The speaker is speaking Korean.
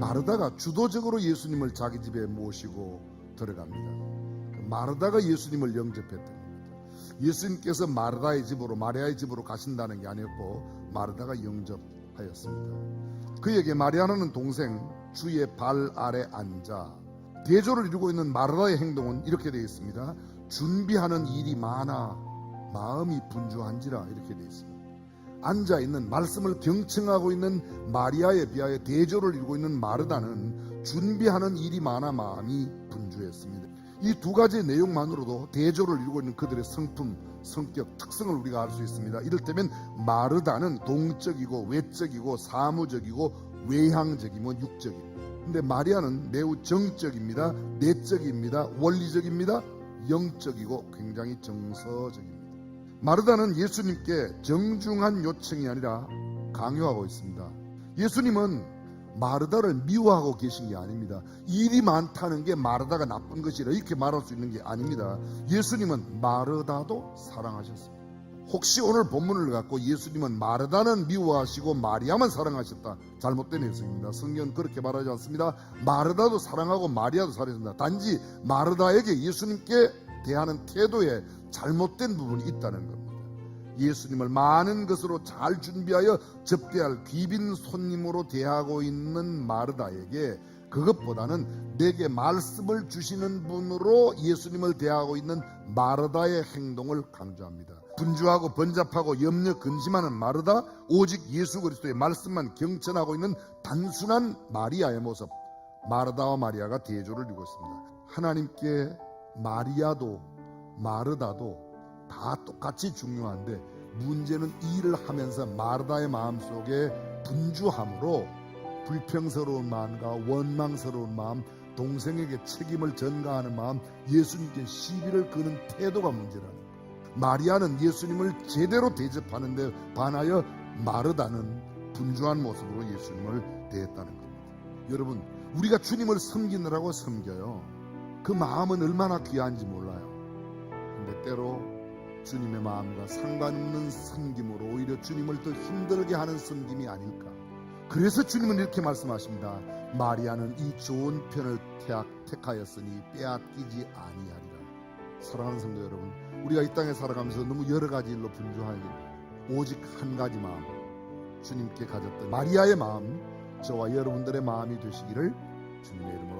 마르다가 주도적으로 예수님을 자기 집에 모시고 들어갑니다. 마르다가 예수님을 영접했던 겁니다. 예수님께서 마르다의 집으로 마리아의 집으로 가신다는 게 아니었고 마르다가 영접하였습니다. 그에게 마리아는 동생 주의 발 아래 앉아 대조를 이루고 있는 마르다의 행동은 이렇게 되어 있습니다. 준비하는 일이 많아 마음이 분주한지라 이렇게 되어 있습니다. 앉아 있는 말씀을 경청하고 있는 마리아에 비하여 대조를 이루고 있는 마르다는 준비하는 일이 많아 마음이 분주했습니다. 이 두 가지 내용만으로도 대조를 이루고 있는 그들의 성품, 성격, 특성을 우리가 알 수 있습니다. 이를테면 마르다는 동적이고 외적이고 사무적이고 외향적이고 육적입니다. 근데 마리아는 매우 정적입니다. 내적입니다. 원리적입니다. 영적이고 굉장히 정서적입니다. 마르다는 예수님께 정중한 요청이 아니라 강요하고 있습니다. 예수님은 마르다를 미워하고 계신 게 아닙니다. 일이 많다는 게 마르다가 나쁜 것이라 이렇게 말할 수 있는 게 아닙니다. 예수님은 마르다도 사랑하셨습니다. 혹시 오늘 본문을 갖고 예수님은 마르다는 미워하시고 마리아만 사랑하셨다. 잘못된 해석입니다. 성경은 그렇게 말하지 않습니다. 마르다도 사랑하고 마리아도 사랑했습니다. 단지 마르다에게 예수님께 대하는 태도에 잘못된 부분이 있다는 겁니다. 예수님을 많은 것으로 잘 준비하여 접대할 귀빈 손님으로 대하고 있는 마르다에게 그것보다는 내게 말씀을 주시는 분으로 예수님을 대하고 있는 마르다의 행동을 강조합니다. 분주하고 번잡하고 염려 근심하는 마르다 오직 예수 그리스도의 말씀만 경천하고 있는 단순한 마리아의 모습 마르다와 마리아가 대조를 이루고 있습니다. 하나님께 마리아도 마르다도 다 똑같이 중요한데 문제는 일을 하면서 마르다의 마음속에 분주함으로 불평스러운 마음과 원망스러운 마음 동생에게 책임을 전가하는 마음 예수님께 시비를 거는 태도가 문제라는. 마리아는 예수님을 제대로 대접하는 데 반하여 마르다는 분주한 모습으로 예수님을 대했다는 겁니다. 여러분 우리가 주님을 섬기느라고 섬겨요. 그 마음은 얼마나 귀한지 몰라요. 근데 때로 주님의 마음과 상관없는 섬김으로 오히려 주님을 더 힘들게 하는 섬김이 아닐까. 그래서 주님은 이렇게 말씀하십니다. 마리아는 이 좋은 편을 택- 택하였으니 빼앗기지 아니하리라. 사랑하는 성도 여러분, 우리가 이 땅에 살아가면서 너무 여러 가지 일로 분주하게 오직 한 가지 마음, 주님께 가졌던 마리아의 마음, 저와 여러분들의 마음이 되시기를 주님의 이름으로